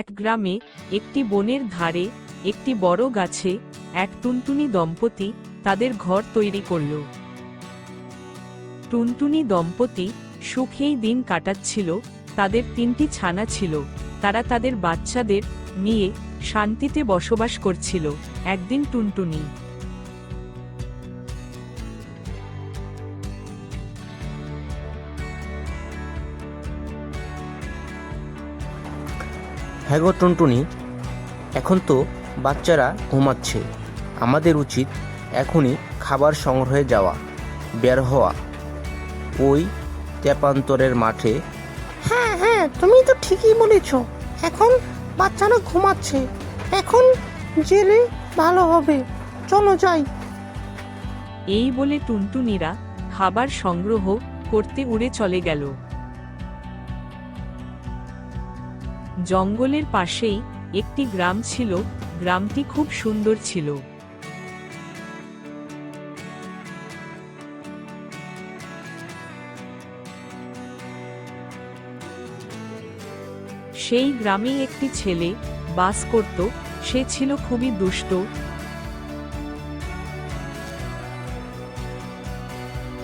এক গ্রামে, একটি বনের ধারে, একটি বড় গাছে, এক টুনটুনি দম্পতি তাদের ঘর তৈরি করল। টুনটুনি দম্পতি সুখেই দিন কাটাচ্ছিল, তাদের তিনটি ছানা ছিল, তারা তাদের বাচ্চাদের নিয়ে শান্তিতে বসবাস করছিল, একদিন টুনটুনি হ্যাঁ গো টুনটুনি এখন তো বাচ্চারা ঘুমাচ্ছে। আমাদের উচিত এখনই খাবার সংগ্রহে যাওয়া বের হওয়া। ওই তেপান্তরের মাঠে। হ্যাঁ হ্যাঁ তুমি তো ঠিকই বলেছ। এখন বাচ্চারা ঘুমাচ্ছে। এখন জেলে ভালো হবে। চলো যাই। এই বলে টুনটুনিরা খাবার সংগ্রহ করতে উড়ে চলে গেল। জঙ্গলের পাশেই একটি গ্রাম ছিল, গ্রামটি খুব সুন্দর ছিল। সেই গ্রামে একটি ছেলে বাস করত, সে ছিল খুবই দুষ্ট।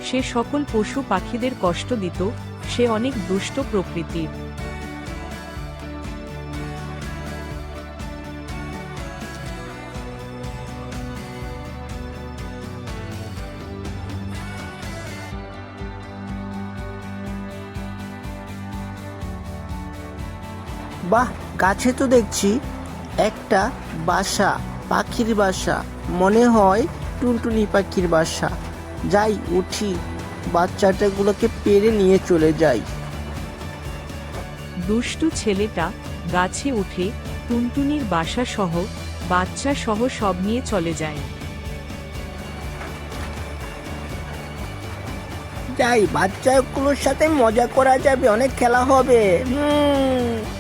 সে সকল পশু পাখিদের কষ্ট দিত, সে অনেক দুষ্ট প্রকৃতির। বাহ গাছে তো দেখছি। একটা বাসা পাখির বাসা। মনে হয় টুনটুনি পাখির বাসা। যাই উঠি। বাচ্চাটাগুলোকে পেরে নিয়ে চলে যাই। দুষ্টু ছেলেটা গাছে উঠে টুনটুনির বাসা সহ বাচ্চা সহ সব নিয়ে চলে যায়। যাই বাচ্চাগুলোর সাথে মজা করা যাবে অনেক খেলা হবে। হুম।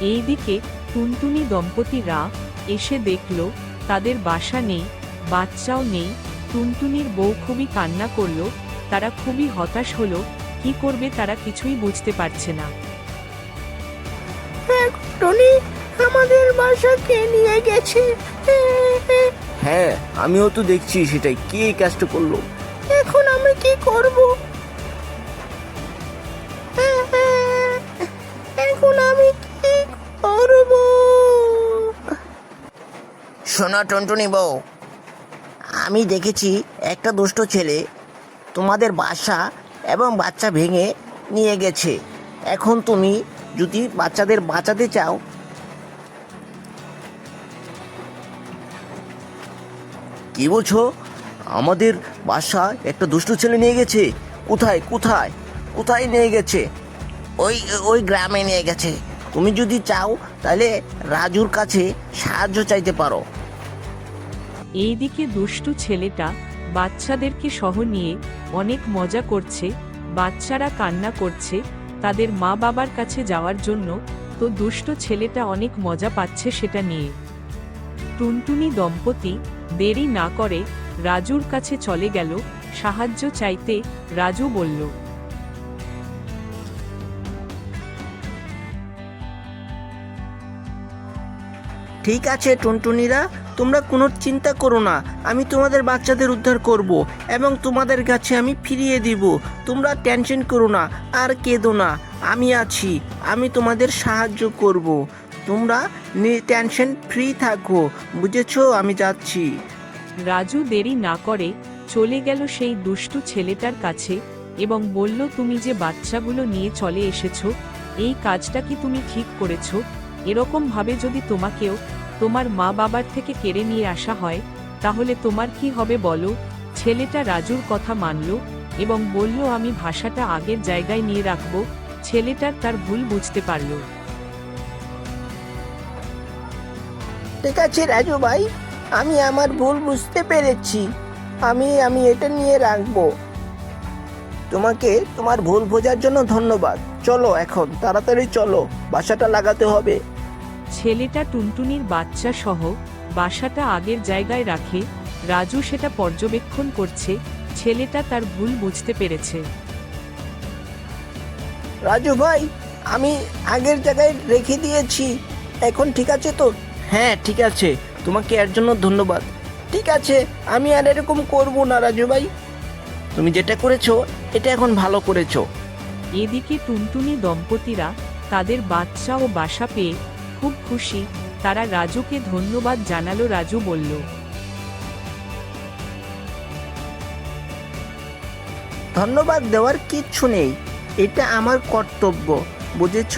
এইদিকে টুনটুনি দম্পতিরা এসে দেখল তাদের বাসা নেই বাচ্চাও নেই। টুনটুনির বউ খুবই কান্না করল তারা খুবই হতাশ হলো কি করবে তারা কিছুই বুঝতে পারছে না। টনি আমাদের বাসা কে নিয়ে গেছে? হ্যাঁ আমিও তো দেখছি সেটাই। কে এই কাজটা করল? এখন আমি কি করব? শোনো টুনটুনি বউ, আমি দেখেছি একটা দুষ্ট ছেলে তোমাদের বাসা এবং বাচ্চা ভেঙে নিয়ে গেছে। এখন তুমি যদি বাচ্চাদের বাঁচাতে চাও, কি বলছো? আমাদের বাসা একটা দুষ্ট ছেলে নিয়ে গেছে। কোথায় কোথায় কোথায় নিয়ে গেছে? ওই ওই গ্রামে নিয়ে গেছে। তুমি যদি চাও, তাহলে রাজুর কাছে সাহায্য চাইতে পারো। এইদিকে দুষ্টু ছেলেটা বাচ্চাদেরকে সহ নিয়ে অনেক মজা করছে, বাচ্চারা কান্না করছে, তাদের মা বাবার কাছে যাওয়ার জন্য তো দুষ্ট ছেলেটা অনেক মজা পাচ্ছে সেটা নিয়ে। টুনটুনি দম্পতি দেরি না করে রাজুর কাছে চলে গেল, সাহায্য চাইতে রাজু বলল, ঠিক আছে টুনটুনিরা তোমরা কোনো চিন্তা করো না, আমি তোমাদের বাচ্চাদের উদ্ধার করব এবং তোমাদের কাছে আমি ফিরিয়ে দিব। তোমরা টেনশন করো না, আর কেঁদো না, আমি আছি, আমি তোমাদের সাহায্য করব। তোমরা টেনশন ফ্রি থাকো, বুঝেছ? আমি যাচ্ছি। রাজু দেরি না করে চলে গেল সেই দুষ্টু ছেলেটার কাছে এবং বলল, তুমি যে বাচ্চাগুলো নিয়ে চলে এসেছ, এই কাজটা কি তুমি ঠিক করেছ? এরকম ভাবে যদি তোমাকেও তোমার মা বাবার থেকে কেড়ে নিয়ে আসা হয়, তাহলে তোমার কি হবে বলো? ছেলেটা রাজুর কথা মানল এবং বলল, আমি ভাষাটা আগের জায়গায় নিয়ে রাখব। ছেলেটার তার ভুল বুঝতে পারল। ঠিক আছে রাজু ভাই, আমি আমার ভুল বুঝতে পেরেছি। আমি আমি এটা নিয়ে রাখব। তোমাকে তোমার ভুল বোঝার জন্য ধন্যবাদ। চলো এখন, তাড়াতাড়ি চলো, বাসাটা লাগাতে হবে। ছেলেটা টুনটুনির বাচ্চা সহ বাসাটা আগের জায়গায় রাখে রাজু সেটা পর্যবেক্ষণ করছে ছেলেটা তার ভুল বুঝতে পেরেছে। রাজু ভাই আমি আগের জায়গায় রেখে দিয়েছি এখন ঠিক আছে তো? হ্যাঁ ঠিক আছে তোমাকে এর জন্য ধন্যবাদ। ঠিক আছে আমি আর এরকম করব না রাজু ভাই। তুমি যেটা করেছ এটা এখন ভালো করেছ। এদিকে টুনটুনি দম্পতিরা তাদের বাচ্চা ও বাসা পেয়ে খুব খুশি, তারা রাজুকে ধন্যবাদ জানালো, রাজু বলল, ধন্যবাদ দেওয়ার কিচ্ছু নেই, এটা আমার কর্তব্য, বুঝেছ?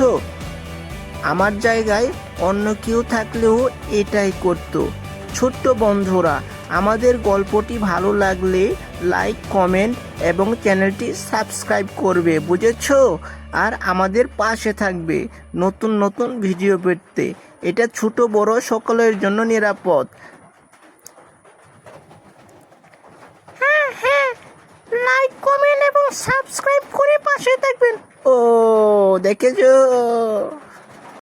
আমার জায়গায় অন্য কেউ থাকলেও এটাই করত। ছোট্ট বন্ধুরা, আমাদের গল্পটি ভালো লাগলে লাইক কমেন্ট এবং চ্যানেলটি সাবস্ক্রাইব করবে বুঝেছ? আর আমাদের পাশে থাকবে নতুন নতুন ভিডিও পেতে। এটা ছোট বড় সকলের জন্য নিরাপদ। হ্যাঁ হ্যাঁ লাইক কমেন্ট এবং সাবস্ক্রাইব করে পাশে থাকবেন। ও দেখেছ?